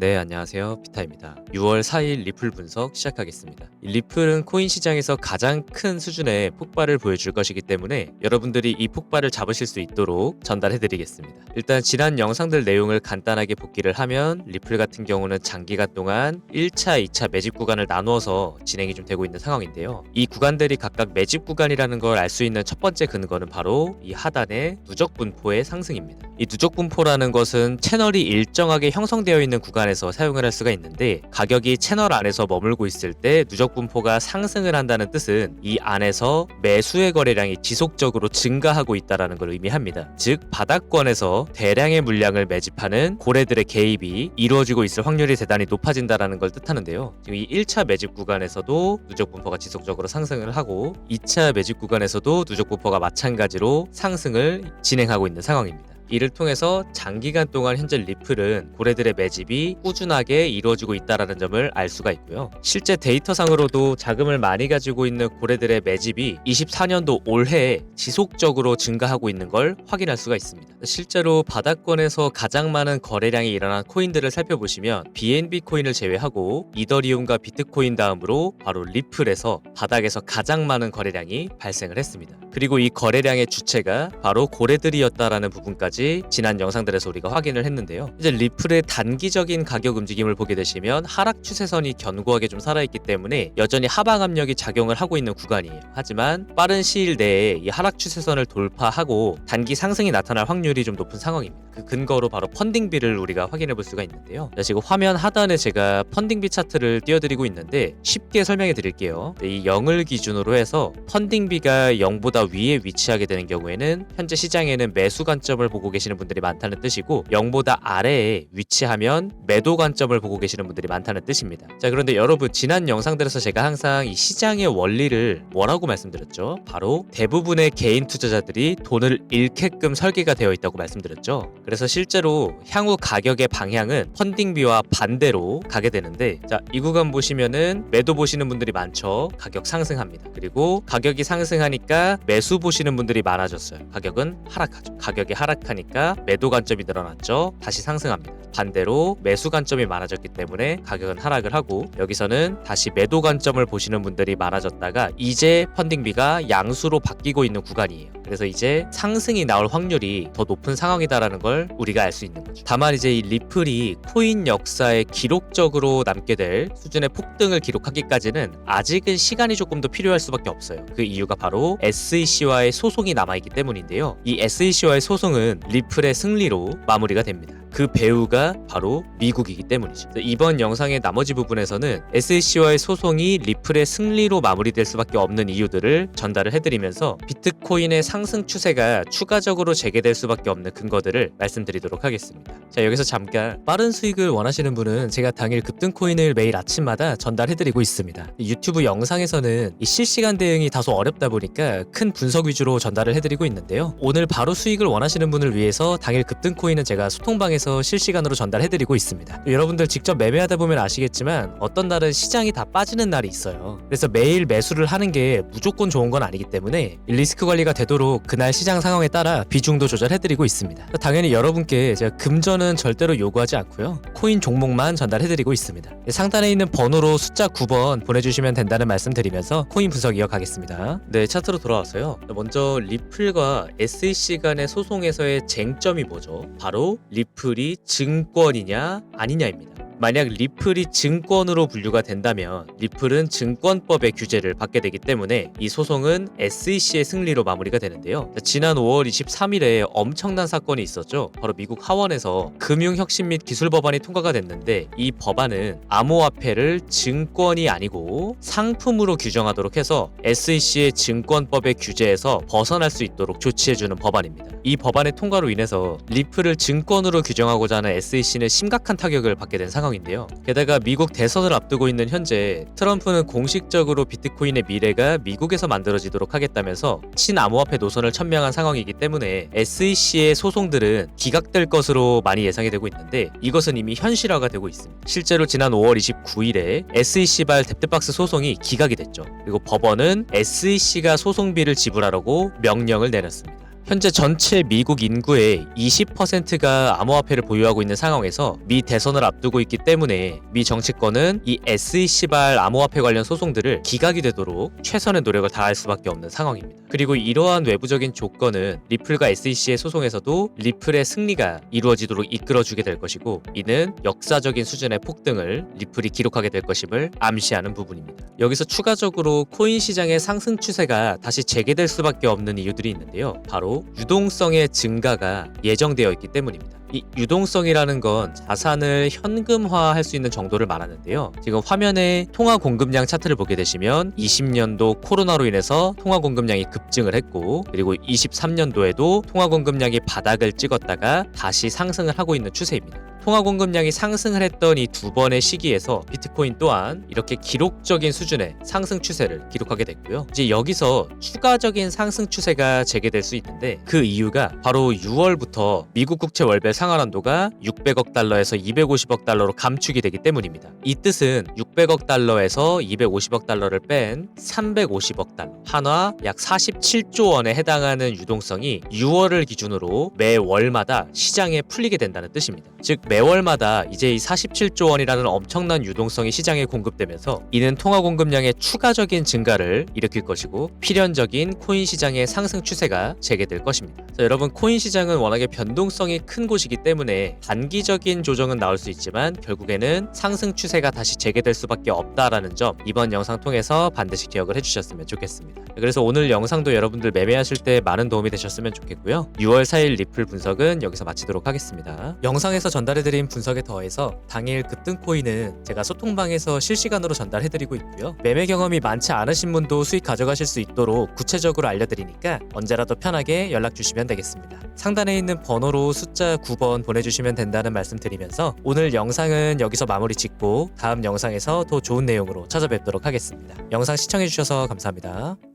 네, 안녕하세요. 피타입니다. 6월 4일 리플 분석 시작하겠습니다. 이 리플은 코인 시장에서 가장 큰 수준의 폭발을 보여줄 것이기 때문에 여러분들이 이 폭발을 잡으실 수 있도록 전달해드리겠습니다. 일단 지난 영상들 내용을 간단하게 복기를 하면 리플 같은 경우는 장기간 동안 1차, 2차 매집 구간을 나누어서 진행이 좀 되고 있는 상황인데요. 이 구간들이 각각 매집 구간이라는 걸 알 수 있는 첫 번째 근거는 바로 이 하단의 누적 분포의 상승입니다. 이 누적 분포라는 것은 채널이 일정하게 형성되어 있는 구간에서 사용을 할 수가 있는데 가격이 채널 안에서 머물고 있을 때 누적 분포가 상승을 한다는 뜻은 이 안에서 매수의 거래량이 지속적으로 증가하고 있다는 걸 의미합니다. 즉 바닥권에서 대량의 물량을 매집하는 고래들의 개입이 이루어지고 있을 확률이 대단히 높아진다는 걸 뜻하는데요. 지금 이 1차 매집 구간에서도 누적 분포가 지속적으로 상승을 하고 2차 매집 구간에서도 누적 분포가 마찬가지로 상승을 진행하고 있는 상황입니다. 이를 통해서 장기간 동안 현재 리플은 고래들의 매집이 꾸준하게 이루어지고 있다는 점을 알 수가 있고요. 실제 데이터상으로도 자금을 많이 가지고 있는 고래들의 매집이 24년도 올해에 지속적으로 증가하고 있는 걸 확인할 수가 있습니다. 실제로 바닥권에서 가장 많은 거래량이 일어난 코인들을 살펴보시면 BNB 코인을 제외하고 이더리움과 비트코인 다음으로 바로 리플에서 바닥에서 가장 많은 거래량이 발생을 했습니다. 그리고 이 거래량의 주체가 바로 고래들이었다라는 부분까지 지난 영상들에서 우리가 확인을 했는데요. 이제 리플의 단기적인 가격 움직임을 보게 되시면 하락 추세선이 견고하게 좀 살아있기 때문에 여전히 하방 압력이 작용을 하고 있는 구간이에요. 하지만 빠른 시일 내에 이 하락 추세선을 돌파하고 단기 상승이 나타날 확률이 좀 높은 상황입니다. 그 근거로 바로 펀딩비를 우리가 확인해 볼 수가 있는데요. 자, 지금 화면 하단에 제가 펀딩비 차트를 띄워드리고 있는데 쉽게 설명해 드릴게요. 네, 이 0을 기준으로 해서 펀딩비가 0보다 위에 위치하게 되는 경우에는 현재 시장에는 매수 관점을 보고 계시는 분들이 많다는 뜻이고 0보다 아래에 위치하면 매도 관점을 보고 계시는 분들이 많다는 뜻입니다. 자, 그런데 여러분 지난 영상들에서 제가 항상 이 시장의 원리를 뭐라고 말씀드렸죠? 바로 대부분의 개인 투자자들이 돈을 잃게끔 설계가 되어 있다고 말씀드렸죠. 그래서 실제로 향후 가격의 방향은 펀딩비와 반대로 가게 되는데 자, 이 구간 보시면은 매도 보시는 분들이 많죠. 가격 상승합니다. 그리고 가격이 상승하니까 매수 보시는 분들이 많아졌어요. 가격은 하락하죠. 가격이 하락하니까 매도 관점이 늘어났죠. 다시 상승합니다. 반대로 매수 관점이 많아졌기 때문에 가격은 하락을 하고 여기서는 다시 매도 관점을 보시는 분들이 많아졌다가 이제 펀딩비가 양수로 바뀌고 있는 구간이에요. 그래서 이제 상승이 나올 확률이 더 높은 상황이다라는 걸 우리가 알 수 있는 거죠. 다만 이제 이 리플이 코인 역사에 기록적으로 남게 될 수준의 폭등을 기록하기까지는 아직은 시간이 조금 더 필요할 수밖에 없어요. 그 이유가 바로 SEC와의 소송이 남아있기 때문인데요. 이 SEC와의 소송은 리플의 승리로 마무리가 됩니다. 그 배우가 바로 미국이기 때문이죠. 이번 영상의 나머지 부분에서는 SEC와의 소송이 리플의 승리로 마무리될 수밖에 없는 이유들을 전달을 해드리면서 비트코인의 상승 추세가 추가적으로 재개될 수밖에 없는 근거들을 말씀드리도록 하겠습니다. 자 여기서 잠깐 빠른 수익을 원하시는 분은 제가 당일 급등 코인을 매일 아침마다 전달해드리고 있습니다. 유튜브 영상에서는 이 실시간 대응이 다소 어렵다 보니까 큰 분석 위주로 전달을 해드리고 있는데요. 오늘 바로 수익을 원하시는 분을 위해서 당일 급등 코인은 제가 소통방에서 실시간으로 전달해드리고 있습니다. 여러분들 직접 매매하다 보면 아시겠지만 어떤 날은 시장이 다 빠지는 날이 있어요. 그래서 매일 매수를 하는 게 무조건 좋은 건 아니기 때문에 리스크 관리가 되도록 그날 시장 상황에 따라 비중도 조절해드리고 있습니다. 당연히 여러분께 제가 금전은 절대로 요구하지 않고요. 코인 종목만 전달해드리고 있습니다. 상단에 있는 번호로 숫자 9번 보내주시면 된다는 말씀 드리면서 코인 분석 이어가겠습니다. 네, 차트로 돌아왔어요. 먼저 리플과 SEC 간의 소송에서의 쟁점이 뭐죠? 바로 리플 이 증권이냐 아니냐입니다. 만약 리플이 증권으로 분류가 된다면 리플은 증권법의 규제를 받게 되기 때문에 이 소송은 SEC의 승리로 마무리가 되는데요. 지난 5월 23일에 엄청난 사건이 있었죠. 바로 미국 하원에서 금융혁신 및 기술 법안이 통과가 됐는데 이 법안은 암호화폐를 증권이 아니고 상품으로 규정하도록 해서 SEC의 증권법의 규제에서 벗어날 수 있도록 조치해주는 법안입니다. 이 법안의 통과로 인해서 리플을 증권으로 규정하고자 하는 SEC는 심각한 타격을 받게 된 상황입니다. 상황인데요. 게다가 미국 대선을 앞두고 있는 현재 트럼프는 공식적으로 비트코인의 미래가 미국에서 만들어지도록 하겠다면서 친암호화폐 노선을 천명한 상황이기 때문에 SEC의 소송들은 기각될 것으로 많이 예상이 되고 있는데 이것은 이미 현실화가 되고 있습니다. 실제로 지난 5월 29일에 SEC발 뎁트박스 소송이 기각이 됐죠. 그리고 법원은 SEC가 소송비를 지불하라고 명령을 내렸습니다. 현재 전체 미국 인구의 20%가 암호화폐를 보유하고 있는 상황에서 미 대선을 앞두고 있기 때문에 미 정치권은 이 SEC발 암호화폐 관련 소송들을 기각이 되도록 최선의 노력을 다할 수밖에 없는 상황입니다. 그리고 이러한 외부적인 조건은 리플과 SEC의 소송에서도 리플의 승리가 이루어지도록 이끌어주게 될 것이고 이는 역사적인 수준의 폭등을 리플이 기록하게 될 것임을 암시하는 부분입니다. 여기서 추가적으로 코인 시장의 상승 추세가 다시 재개될 수밖에 없는 이유들이 있는데요. 바로 유동성의 증가가 예정되어 있기 때문입니다. 이 유동성이라는 건 자산을 현금화할 수 있는 정도를 말하는데요. 지금 화면에 통화 공급량 차트를 보게 되시면 20년도 코로나로 인해서 통화 공급량이 급증을 했고 그리고 23년도에도 통화 공급량이 바닥을 찍었다가 다시 상승을 하고 있는 추세입니다. 통화 공급량이 상승을 했던 이 두 번의 시기에서 비트코인 또한 이렇게 기록적인 수준의 상승 추세를 기록하게 됐고요. 이제 여기서 추가적인 상승 추세가 재개될 수 있는데 그 이유가 바로 6월부터 미국 국채 월별 상환 한도가 600억 달러에서 250억 달러로 감축이 되기 때문입니다. 이 뜻은 600억 달러에서 250억 달러를 뺀 350억 달러, 한화 약 47조 원에 해당하는 유동성이 6월을 기준으로 매 월마다 시장에 풀리게 된다는 뜻입니다. 즉 매 월마다 이제 이 47조 원이라는 엄청난 유동성이 시장에 공급되면서 이는 통화 공급량의 추가적인 증가를 일으킬 것이고 필연적인 코인 시장의 상승 추세가 재개될 것입니다. 그래서 여러분 코인 시장은 워낙에 변동성이 큰 곳이기 때문에 단기적인 조정은 나올 수 있지만 결국에는 상승 추세가 다시 재개될 수밖에 없다라는 점 이번 영상 통해서 반드시 기억을 해주셨으면 좋겠습니다. 그래서 오늘 영상도 여러분들 매매하실 때 많은 도움이 되셨으면 좋겠고요. 6월 4일 리플 분석은 여기서 마치도록 하겠습니다. 영상에서 전달해드린 분석에 더해서 당일 급등 코인은 제가 소통방에서 실시간으로 전달해드리고 있고요. 매매 경험이 많지 않으신 분도 수익 가져가실 수 있도록 구체적으로 알려드리니까 언제라도 편하게 연락 주시면 되겠습니다. 상단에 있는 번호로 숫자 9번 보내주시면 된다는 말씀 드리면서 오늘 영상은 여기서 마무리 짓고 다음 영상에서 더 좋은 내용으로 찾아뵙도록 하겠습니다. 영상 시청해주셔서 감사합니다.